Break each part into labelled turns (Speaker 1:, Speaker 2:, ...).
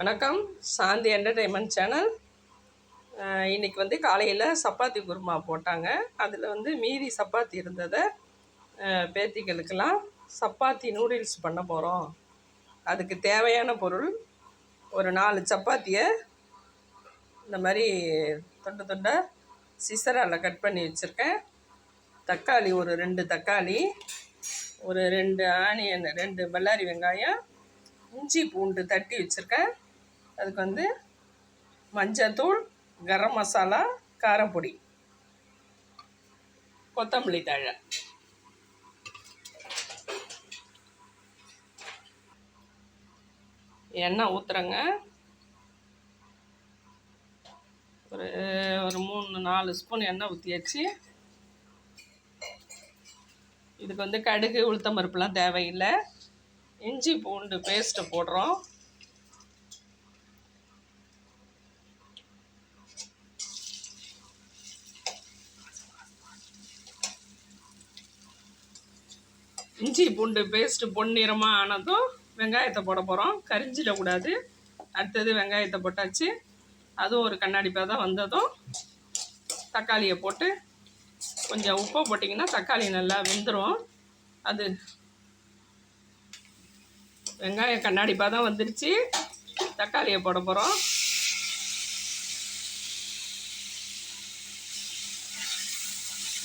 Speaker 1: வணக்கம். சாந்தி entertainment channel இன்றைக்கி வந்து காலையில் சப்பாத்தி குருமா போட்டாங்க. அதில் வந்து மீதி சப்பாத்தி இருந்ததை பேத்திகளுக்கெல்லாம் சப்பாத்தி நூடுல்ஸ் பண்ண போகிறோம் அதுக்கு தேவையான பொருள் ஒரு நாலு சப்பாத்தியை இந்த மாதிரி தொண்டை தொண்டை சிசரால் கட் பண்ணி வச்சுருக்கேன். தக்காளி ஒரு ரெண்டு தக்காளி ஒரு ரெண்டு ஆனியன் ரெண்டு பல்லாரி வெங்காயம் இஞ்சி பூண்டு தட்டி வச்சுருக்கேன். அதுக்கு வந்து மஞ்சத்தூள் கரம் மசாலா காரப்பொடி கொத்தமல்லி தழை. எண்ணெய் ஊற்றுறங்க ஒரு ஒரு மூணு நாலு ஸ்பூன் எண்ணெய் ஊற்றியாச்சு இதுக்கு வந்து கடுகு உளுத்தம் பருப்புலாம் தேவையில்லை. இஞ்சி பூண்டு பேஸ்ட்டு போடுறோம். இஞ்சி பூண்டு பேஸ்ட்டு பொன்னிறமாக ஆனதும் வெங்காயத்தை போட போகிறோம் கரிஞ்சிடக்கூடாது அடுத்தது வெங்காயத்தை போட்டாச்சு. அதுவும் ஒரு கண்ணாடி தான் வந்ததும் தக்காளியை போட்டு கொஞ்சம் உப்பை போட்டிங்கன்னா தக்காளி நல்லா வெந்துடும் அது வெங்காயம் கண்ணாடி தான் வந்துருச்சு. தக்காளியை போட போகிறோம்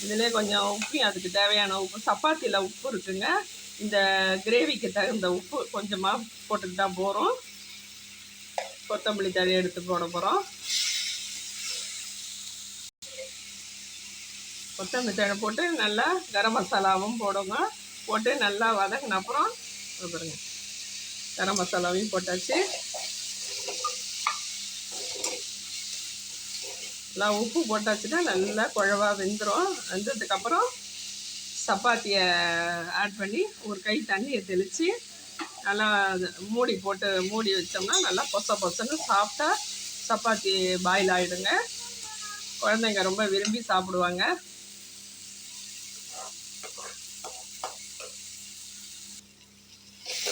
Speaker 1: இதிலே கொஞ்சம் உப்பு அதுக்கு தேவையான உப்பு. சப்பாத்தியில் உப்பு இருக்குங்க. இந்த கிரேவிக்கு தகுந்த உப்பு கொஞ்சமாக போட்டுக்கிட்டா போகிறோம் கொத்தமல்லி தழை எடுத்து போட போகிறோம் கொத்தமல்லி தழை போட்டு நல்லா கரம் மசாலாவும் போடுங்க. போட்டு நல்லா வதங்கின அப்புறம் பாருங்க. கரம் மசாலாவையும் போட்டாச்சு. நான் உப்பு போட்டாச்சுன்னா நல்லா குழவா வெந்துடும் வெந்ததுக்கப்புறம் சப்பாத்தியை ஆட் பண்ணி ஒரு கை தண்ணியை தெளித்து நல்லா மூடி போட்டு மூடி வச்சோம்னா நல்லா பொச பொசன்னு சாப்பிட்டா சப்பாத்தி பாயில் ஆகிடுங்க குழந்தைங்க ரொம்ப விரும்பி சாப்பிடுவாங்க.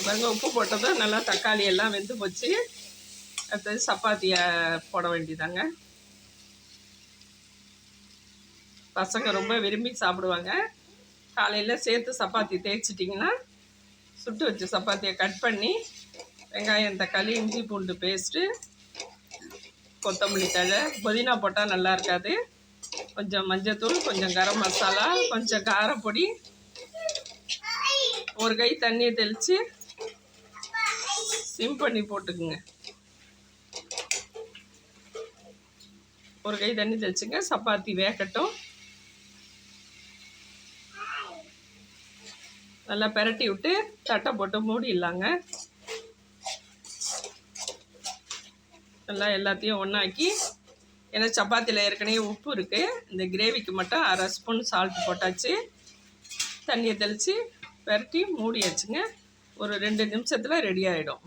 Speaker 1: பாருங்க உப்பு போட்டதும் நல்லா தக்காளி எல்லாம் வெந்து போச்சு. அடுத்தது சப்பாத்தியை போட வேண்டியதாங்க. பசங்க ரொம்ப விரும்பி சாப்பிடுவாங்க. காலையில் சேர்த்து சப்பாத்தி தேய்ச்சிட்டிங்கன்னா சுட்டு வச்ச சப்பாத்தியை கட் பண்ணி வெங்காயம் தக்காளி இஞ்சி பூண்டு பேஸ்ட்டு கொத்தமல்லி தழை புதினா போட்டால் நல்லா இருக்காது. கொஞ்சம் மஞ்சத்தூள் கொஞ்சம் கரம் மசாலா கொஞ்சம் காரப்பொடி ஒரு கை தண்ணியை தெளித்து சிம் பண்ணி போட்டுக்குங்க. ஒரு கை தண்ணி தெளிச்சுங்க சப்பாத்தி வேகட்டும். நல்லா பெரட்டி விட்டு தட்டை போட்டு மூடிடலாங்க. நல்லா எல்லாத்தையும் ஒன்றாக்கி ஏன்னா சப்பாத்தியில் ஏற்கனவே உப்பு இருக்குது இந்த கிரேவிக்கு மட்டும் அரை ஸ்பூன் சால்ட் போட்டாச்சு. தண்ணியை தெளித்து பெரட்டி மூடியாச்சுங்க. ஒரு ரெண்டு நிமிஷத்தில் ரெடி ஆகிடும்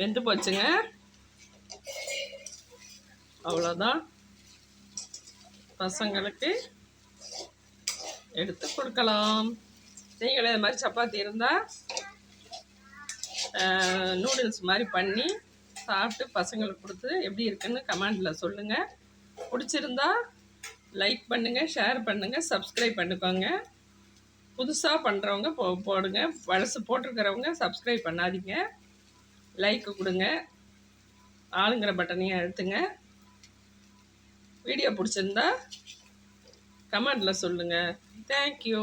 Speaker 1: வெந்து போச்சுங்க. அவ்வளோதான் பசங்களுக்கு எடுத்து கொடுக்கலாம். நீங்களே இது மாதிரி சப்பாத்தி இருந்தால் நூடுல்ஸ் மாதிரி பண்ணி சாப்பிட்டு பசங்களுக்கு கொடுத்து எப்படி இருக்குன்னு கமெண்டில் சொல்லுங்கள் பிடிச்சிருந்தா லைக் பண்ணுங்கள் ஷேர் பண்ணுங்கள் சப்ஸ்கிரைப் பண்ணிக்கோங்க. புதுசாக பண்ணுறவங்க போ போடுங்க. பழசு போட்டிருக்கிறவங்க சப்ஸ்கிரைப் பண்ணாதீங்க. லைக்கு கொடுங்க. ஆளுங்கிற பட்டனையும் அழுத்துங்க. வீடியோ பிடிச்சிருந்தா கமெண்டில் சொல்லுங்கள் தேங்க்யூ